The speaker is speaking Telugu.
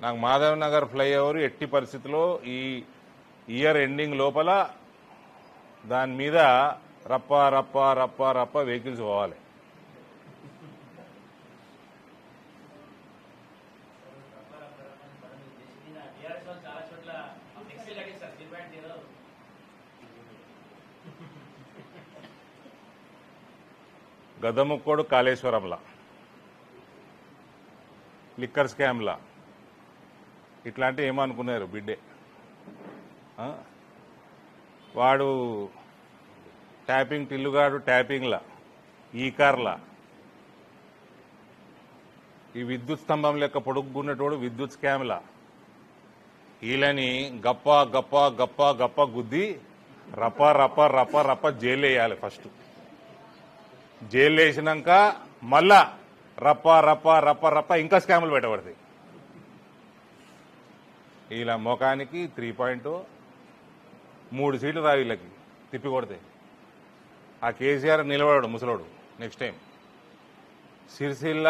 నాకు మాధవ్ నగర్ ఫ్లైఓవర్ ఎట్టి పరిస్థితిలో ఈ ఇయర్ ఎండింగ్ లోపల దాని మీద రప్ప రప్ప రప్ప రప్ప వెహికల్స్ పోవాలి. గదముక్కోడు కాళేశ్వరంలా. లిక్కర్ స్కామ్లా. ఇట్లాంటివి ఏమనుకున్నారు బిడ్డే? వాడు ట్యాపింగ్ టిల్లుగాడు ట్యాపింగ్లా ఈ కార్లా. ఈ విద్యుత్ స్తంభం లెక్క పొడుగున్నటోడు విద్యుత్ స్కామ్లా. వీళ్ళని గప్ప గప్ప గప్ప గప్ప గుద్ది రప్ప రప్ప రప్ప రప్ప జైలు వేయాలి ఫస్ట్. జైలు వేసినాక మళ్ళా రప్ప రప్ప రప్ప రప్ప ఇంకా స్కాములు పెట్టబడతాయి. ఇలా ముఖానికి త్రీ పాయింట్ మూడు సీట్లు రావు వీళ్ళకి తిప్పి కొడితే. ఆ కేసీఆర్ నిలబడాడు ముసలోడు. Next time Sircilla